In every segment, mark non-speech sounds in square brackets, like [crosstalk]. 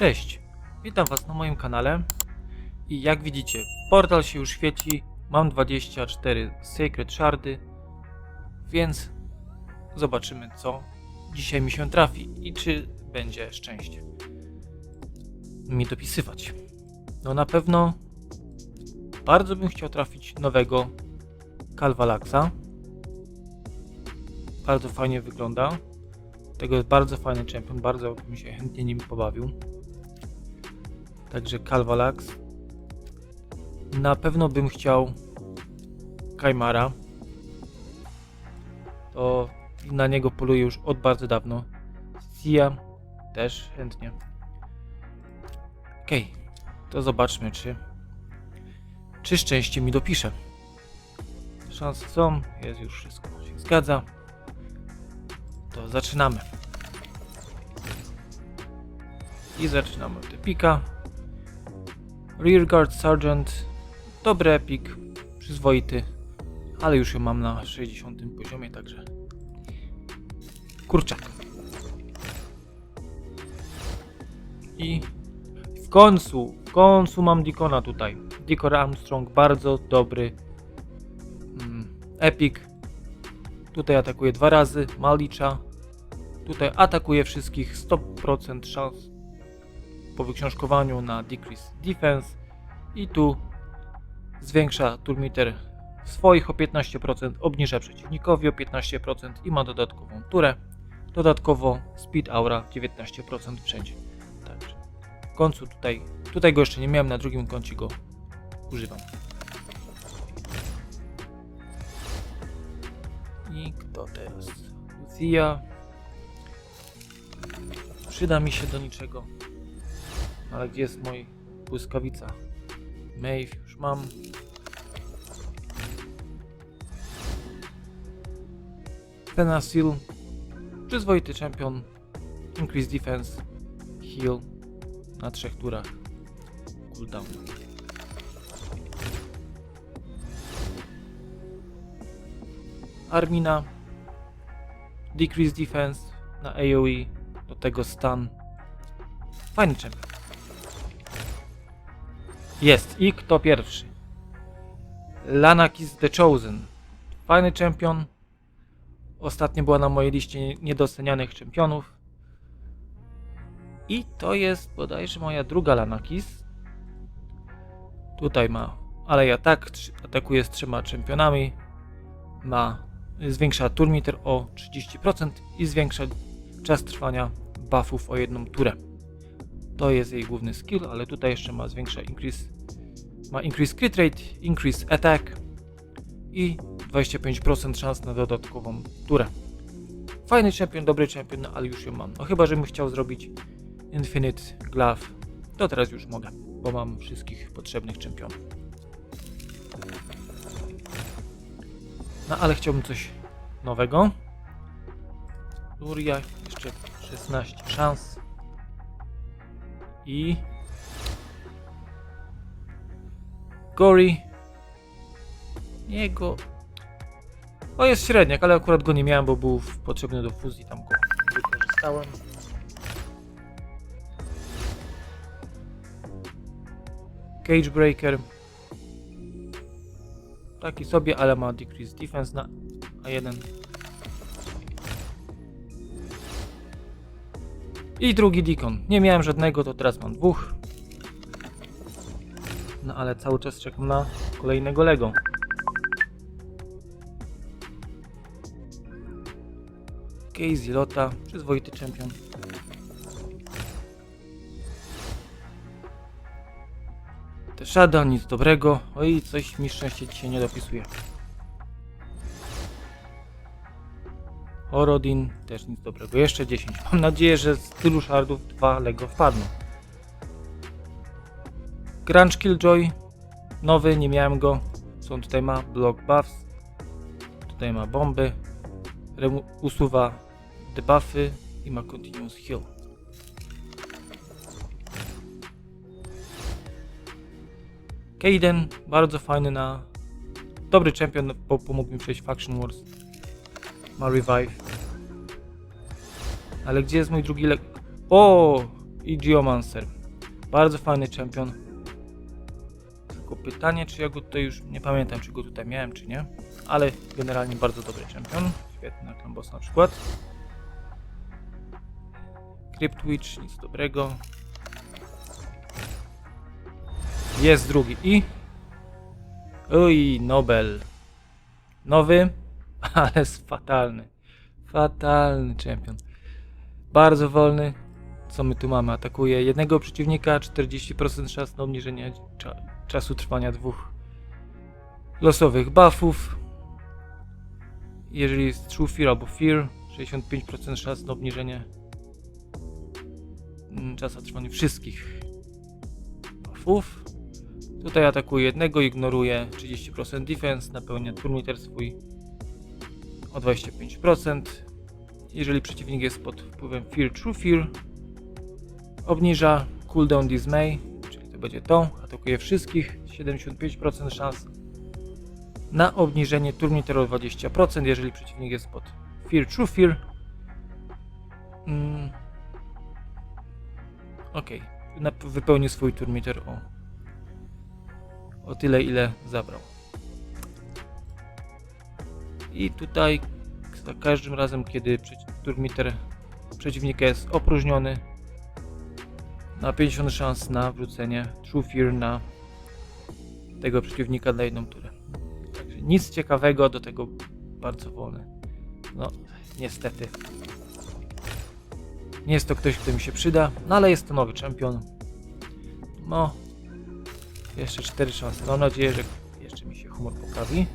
Cześć, witam Was na moim kanale i jak widzicie, portal się już świeci, mam 24 Sacred Shardy, więc zobaczymy co dzisiaj mi się trafi i czy będzie szczęście mi dopisywać. No na pewno bardzo bym chciał trafić nowego Calvalaxa. Bardzo fajnie wygląda. Tego jest bardzo fajny champion, bardzo bym się chętnie nim pobawił. Także Calvalax. Na pewno bym chciał Kaimara. To na niego poluję już od bardzo dawno. Sia też chętnie. Okej, to zobaczmy czy czy szczęście mi dopisze. Szanse są, jest już wszystko się zgadza. To zaczynamy. I zaczynamy od epika. Rearguard Sergeant. Dobry epik. Przyzwoity. Ale już ją mam na 60 poziomie, także... Kurczak. I w końcu, w końcu mam Dikona tutaj. Dikor Armstrong, bardzo dobry mm, epik. Tutaj atakuje dwa razy, Malicza. Tutaj atakuje wszystkich 100% szans po wyksiążkowaniu na Decrease Defense. I tu zwiększa turmiter swoich o 15%, obniża przeciwnikowi o 15% i ma dodatkową turę. Dodatkowo Speed Aura 19% wszędzie. Także w końcu tutaj, tutaj go jeszcze nie miałem, na drugim koncie go używam. I kto teraz? Lucia. Przyda mi się do niczego. Ale gdzie jest mój błyskawica? Maeve już mam. Penasil. Przyzwoity champion. Increase defense. Heal. Na trzech turach. Cooldown. Armina. Decrease defense na AoE. Do tego stun. Fajny champion. Jest. I kto pierwszy? Lanakis The Chosen. Fajny champion. Ostatnio była na mojej liście niedocenianych czempionów. I to jest bodajże moja druga Lanakis. Tutaj ma ale atak, trzy- atakuje z trzema czempionami. Ma, zwiększa turmiter o 30% i zwiększa czas trwania buffów o jedną turę. To jest jej główny skill, ale tutaj jeszcze ma zwiększa increase, ma increase crit rate, increase attack i 25% szans na dodatkową turę. Fajny champion, dobry champion, ale już ją mam. No chyba, żebym chciał zrobić Infinite Glove, to teraz już mogę, bo mam wszystkich potrzebnych czempionów. No ale chciałbym coś nowego. Luria, jeszcze 16 szans. I... Gory. Jego... O, jest średniak, ale akurat go nie miałem, bo był potrzebny do fuzji, tam go wykorzystałem. Cage Breaker. Taki sobie, ale ma decrease defense na A1. I drugi Deacon. Nie miałem żadnego, to teraz mam dwóch. No ale cały czas czekam na kolejnego Lego. Casey Lota, przyzwoity czempion. Teszada, nic dobrego. Oj, coś mi szczęście dzisiaj nie dopisuje. Orodin, też nic dobrego. Jeszcze 10. Mam nadzieję, że z tylu shardów dwa Lego wpadną. Grunge Killjoy. Nowy, nie miałem go. Co on tutaj ma? Block buffs. Tutaj ma bomby. Remu- usuwa debuffy i ma continuous heal. Kaden, bardzo fajny na... Dobry champion, bo pomógł mi przejść Faction Wars. Ma revive. Ale gdzie jest mój drugi lek... O! i Geomancer. Bardzo fajny czempion. Tylko pytanie, czy ja go tutaj już nie pamiętam, czy go tutaj miałem, czy nie. Ale generalnie bardzo dobry czempion. Świetny boss na przykład. Cryptwitch, nic dobrego. Jest drugi i... Oj, Nobel. Nowy, [laughs] ale jest fatalny. Fatalny czempion. Bardzo wolny. Co my tu mamy? Atakuje jednego przeciwnika, 40% szans na obniżenie cza czasu trwania dwóch losowych buffów. Jeżeli jest True Fear albo Fear, 65% szans na obniżenie mm, czasu trwania wszystkich buffów. Tutaj atakuje jednego, ignoruje 30% defense, napełnia turmiter swój o 25%. Jeżeli przeciwnik jest pod wpływem Fear True Fear, obniża cooldown Dismay, czyli to będzie to, atakuje wszystkich, 75% szans na obniżenie turmiter o 20%, jeżeli przeciwnik jest pod Fear True Fear. Mm. Ok, wypełni swój turmiter o o tyle, ile zabrał. I tutaj za każdym razem, kiedy turmiter przeciwnika jest opróżniony, ma 50 szans na wrzucenie True Fear na tego przeciwnika na jedną turę. Także nic ciekawego, do tego bardzo wolny. No, niestety. Nie jest to ktoś, kto mi się przyda, no ale jest to nowy czempion. No, jeszcze cztery szanse. Mam nadzieję, że jeszcze mi się humor poprawi.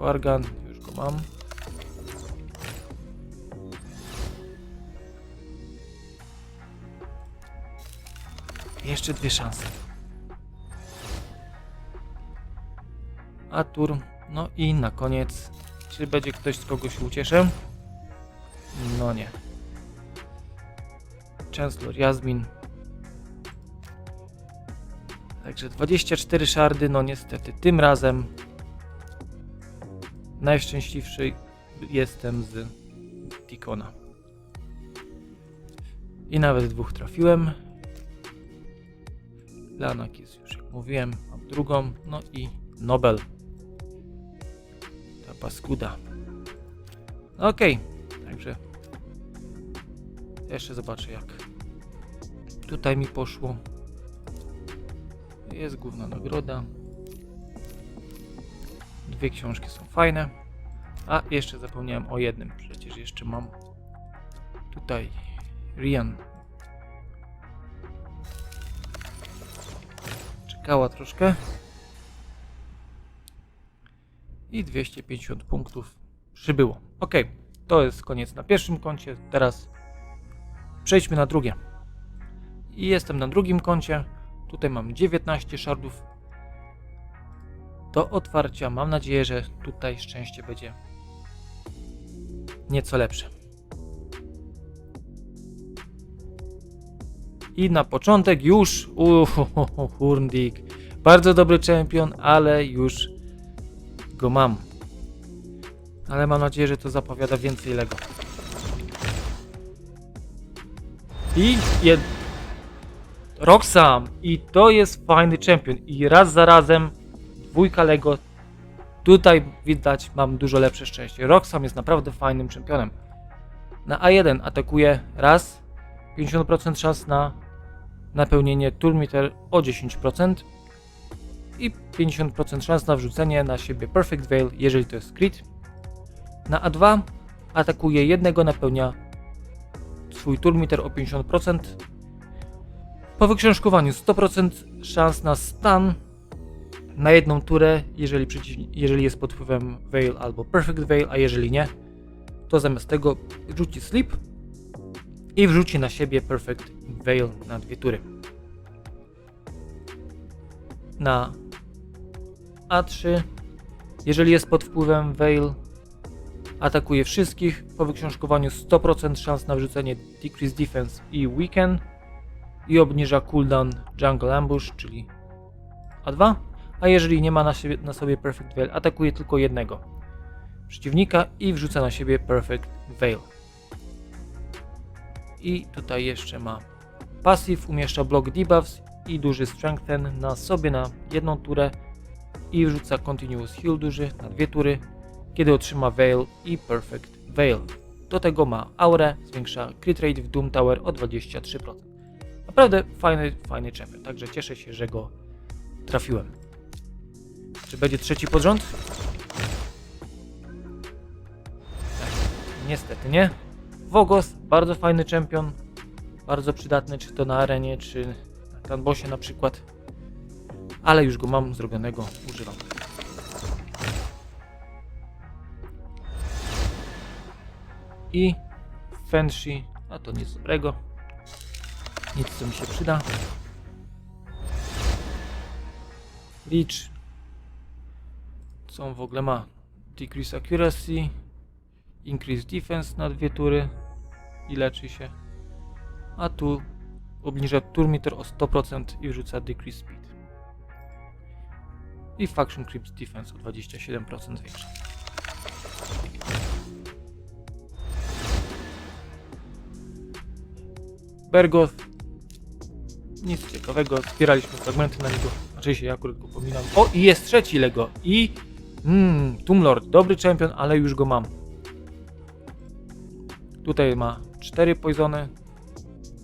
Kwargan, już go mam. Jeszcze dwie szanse. Atur. No i na koniec, czy będzie ktoś z kogo się ucieszę? No nie. Chancellor Jasmin. Także 24 szardy, no niestety, tym razem najszczęśliwszy jestem z Tikona. I nawet dwóch trafiłem. Lanak jest już, jak mówiłem, mam drugą, no i Nobel. Ta paskuda. Okej, okay. także jeszcze zobaczę jak tutaj mi poszło. Jest główna nagroda. Dwie książki są fajne. A jeszcze zapomniałem o jednym. Przecież jeszcze mam tutaj Rian. Czekała troszkę. I 250 punktów przybyło. Ok, to jest koniec na pierwszym koncie. Teraz przejdźmy na drugie. I jestem na drugim koncie. Tutaj mam 19 szardów do otwarcia. Mam nadzieję, że tutaj szczęście będzie nieco lepsze. I na początek już [laughs] Hurndik. Bardzo dobry czempion, ale już go mam. Ale mam nadzieję, że to zapowiada więcej Lego. I jed Roxam i to jest fajny champion i raz za razem dwójka Lego tutaj widać mam dużo lepsze szczęście. Roxam jest naprawdę fajnym czempionem. Na A1 atakuje raz 50% szans na napełnienie Turmiter o 10% i 50% szans na wrzucenie na siebie Perfect Veil, jeżeli to jest crit. Na A2 atakuje jednego, napełnia swój Turmiter o 50%, po wyksiążkowaniu 100% szans na stan na jedną turę, jeżeli, jeżeli jest pod wpływem Veil albo Perfect Veil, a jeżeli nie, to zamiast tego rzuci Sleep i wrzuci na siebie Perfect Veil na dwie tury. Na A3, jeżeli jest pod wpływem Veil, atakuje wszystkich. Po wyksiążkowaniu 100% szans na wrzucenie Decrease Defense i Weaken i obniża cooldown Jungle Ambush, czyli A2, a jeżeli nie ma na, siebie, na sobie Perfect Veil, atakuje tylko jednego przeciwnika i wrzuca na siebie Perfect Veil. I tutaj jeszcze ma passive, umieszcza block debuffs i duży strengthen na sobie na jedną turę i wrzuca continuous heal duży na dwie tury, kiedy otrzyma veil i perfect veil. Do tego ma aurę, zwiększa crit rate w Doom Tower o 23%. Naprawdę fajny, fajny champion, także cieszę się, że go trafiłem. Czy będzie trzeci pod rząd? Niestety nie. Vogos, bardzo fajny champion, bardzo przydatny, czy to na arenie, czy na Clanbossie na przykład. Ale już go mam zrobionego, używam. I Fenshi, a to nic dobrego. Nic co mi się przyda. Leech. Co on w ogóle ma? Decrease accuracy. Increase defense na dwie tury. I leczy się. A tu obniża turmeter o 100% i wrzuca decrease speed. I faction creeps defense o 27% zwiększa. Bergoth. Nic ciekawego, zbieraliśmy fragmenty na niego. Znaczy się, ja akurat go pominam. O, i jest trzeci Lego. I. Mmm, Tumlord. Dobry champion, ale już go mam. Tutaj ma 4 poisony.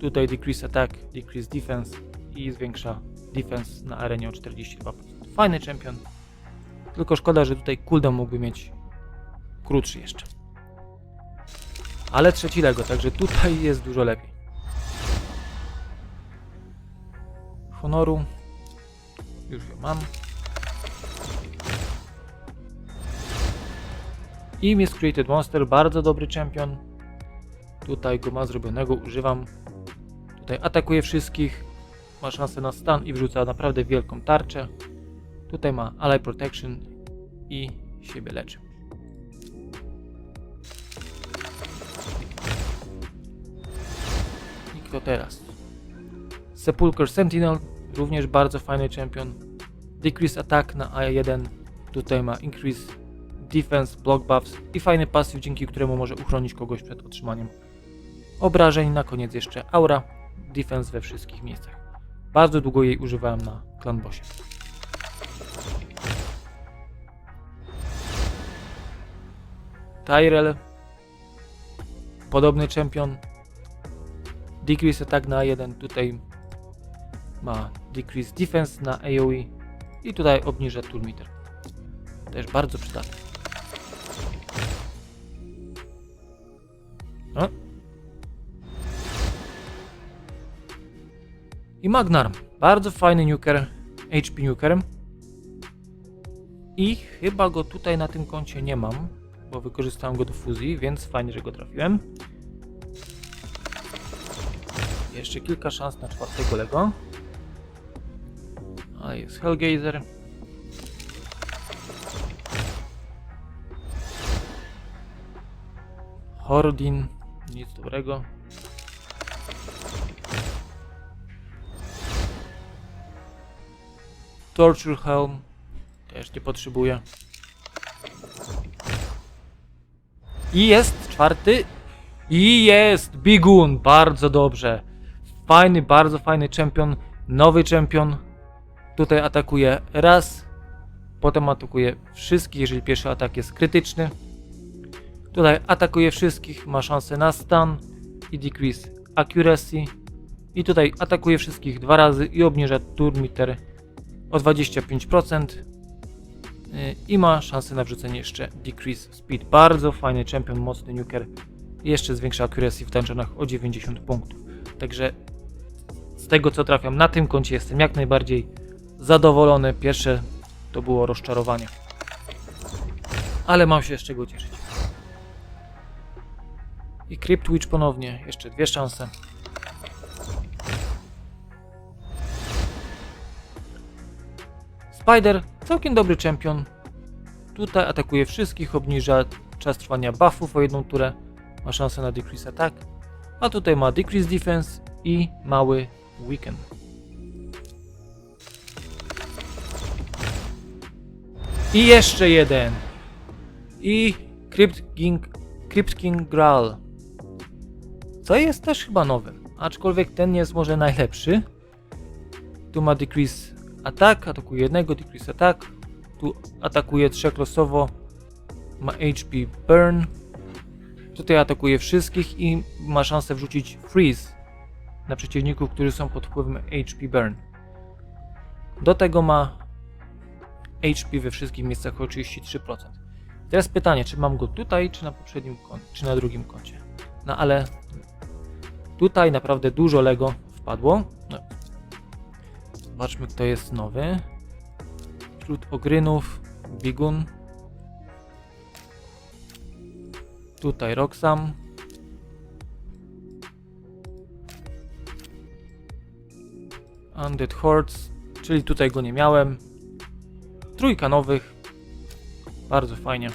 Tutaj decrease attack, decrease defense i zwiększa defense na arenie o 42%. Fajny champion. Tylko szkoda, że tutaj cooldown mógłby mieć krótszy jeszcze. Ale trzeci Lego, także tutaj [laughs] jest dużo lepiej. Honoru. Już ją mam. I Miss Created Monster, bardzo dobry champion. Tutaj go ma zrobionego, używam. Tutaj atakuje wszystkich, ma szansę na stan i wrzuca naprawdę wielką tarczę. Tutaj ma Ally Protection i siebie leczy. I kto teraz? Sepulchre Sentinel, również bardzo fajny champion. Decrease attack na A1, tutaj ma increase defense, block buffs i fajny passive, dzięki któremu może uchronić kogoś przed otrzymaniem obrażeń. Na koniec jeszcze aura, defense we wszystkich miejscach. Bardzo długo jej używałem na clan bossie. Tyrell, podobny champion. Decrease attack na 1, tutaj ma decrease defense na AoE i tutaj obniża turmeter. Też bardzo przydatny. O. I Magnar, bardzo fajny nuker, HP nuker. I chyba go tutaj na tym koncie nie mam, bo wykorzystałem go do fuzji, więc fajnie, że go trafiłem. Jeszcze kilka szans na czwartego Lego. A jest Hellgeiser. Hordin. Nic dobrego. Torture Helm. Też nie potrzebuję. I jest czwarty. I jest Bigun. Bardzo dobrze. Fajny, bardzo fajny champion. Nowy champion. Tutaj atakuje raz, potem atakuje wszystkich, jeżeli pierwszy atak jest krytyczny. Tutaj atakuje wszystkich, ma szansę na stun i decrease accuracy. I tutaj atakuje wszystkich dwa razy i obniża turn meter o 25%. Yy, I ma szansę na wrzucenie jeszcze decrease speed. Bardzo fajny champion, mocny nuker. Jeszcze zwiększa accuracy w dungeonach o 90 punktów. Także z tego co trafiam na tym koncie jestem jak najbardziej zadowolony. Pierwsze to było rozczarowanie. Ale mam się z czego cieszyć. I Crypt Witch ponownie. Jeszcze dwie szanse. Spider, całkiem dobry champion. Tutaj atakuje wszystkich, obniża czas trwania buffów o jedną turę. Ma szansę na decrease attack. A tutaj ma decrease defense i mały weekend. I jeszcze jeden. I Crypt King, Crypt King Graal. Co jest też chyba nowym. Aczkolwiek ten jest może najlepszy. Tu ma decrease attack, atakuje jednego, decrease attack. Tu atakuje trzechlosowo, ma HP burn. Tutaj atakuje wszystkich i ma szansę wrzucić freeze na przeciwników, którzy są pod wpływem HP burn. Do tego ma HP we wszystkich miejscach o 33%. Teraz pytanie, czy mam go tutaj, czy na poprzednim koncie, czy na drugim koncie. No ale tutaj naprawdę dużo Lego wpadło. No. Zobaczmy, kto jest nowy. Wśród ogrynów Bigun. Tutaj Roxam. Undead Hordes, czyli tutaj go nie miałem. Trójka nowych. Bardzo fajnie.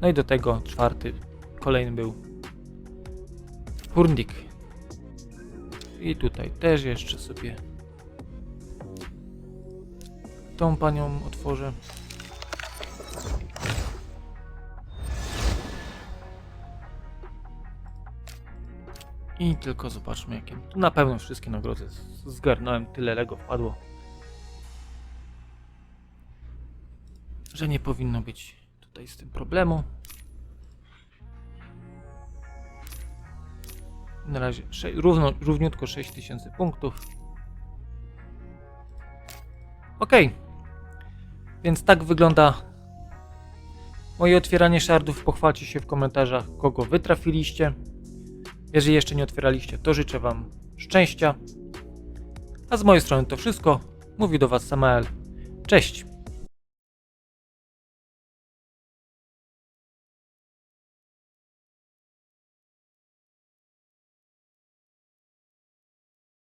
No i do tego czwarty, kolejny był Hurnik. I tutaj też jeszcze sobie tą panią otworzę. I tylko zobaczmy jakie. Na pewno wszystkie nagrody zgarnąłem, tyle Lego wpadło. Że nie powinno być tutaj z tym problemu. Na razie równo, równiutko 6000 punktów. Ok. Więc tak wygląda moje otwieranie shardów. Pochwalcie się w komentarzach, kogo wy trafiliście. Jeżeli jeszcze nie otwieraliście, to życzę Wam szczęścia. A z mojej strony to wszystko. Mówi do Was Samael. Cześć!